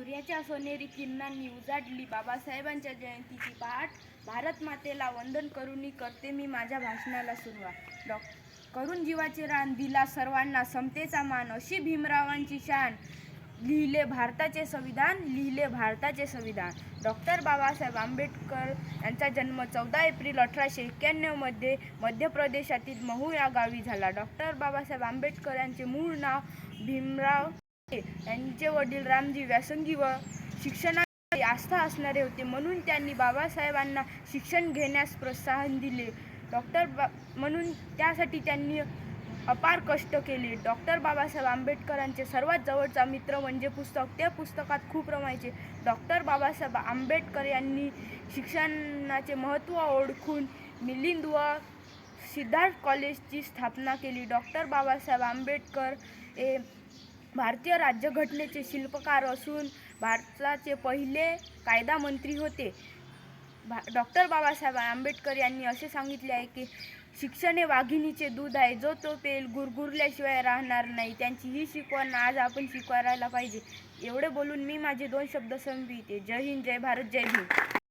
सूर्याच्या सोनेरी किरणांनी उजाडली बाबासाहेबांच्या जयंतीची पहाट. भारत मातेला वंदन करूनी करते मी माझ्या भाषणाला सुरुवात. डॉ. करून जीवाचे रान दिला सर्वांना समतेचा मान. अशी भीमरावांची शान. लिहिले भारताचे संविधान लिहिले भारताचे संविधान. डॉक्टर बाबासाहेब आंबेडकर यांचा जन्म चौदा एप्रिल अठराशे एक्क्याण्णवमध्ये मध्य प्रदेशातील महू या गावी झाला. डॉक्टर बाबासाहेब आंबेडकर यांचे मूळ नाव भीमराव यांचे वडील रामजी व्यासंगी व शिक्षणाची आस्था असणारे होते म्हणून त्यांनी बाबासाहेबांना शिक्षण घेण्यास प्रोत्साहन दिले. डॉक्टर बा म्हणून त्यासाठी त्यांनी अपार कष्ट केले. डॉक्टर बाबासाहेब आंबेडकरांचे सर्वात जवळचा मित्र म्हणजे पुस्तक. त्या पुस्तकात खूप रमायचे. डॉक्टर बाबासाहेब आंबेडकर यांनी शिक्षणाचे महत्त्व ओळखून मिलिंद व सिद्धार्थ कॉलेजची स्थापना केली. डॉक्टर बाबासाहेब आंबेडकर हे भारतीय राज्यघटनेचे शिल्पकार असून भारताचे पहिले कायदा मंत्री होते. भा डॉक्टर बाबासाहेब आंबेडकर यांनी असे सांगितले आहे की शिक्षण हे वाघिणीचे दूध आहे जो तो पेल गुरगुरल्याशिवाय राहणार नाही. त्यांची ही शिकवण आज आपण शिकवायला पाहिजे. एवढे बोलून मी माझे दोन शब्द संपविते. जय हिंद जय भारत जय भीम.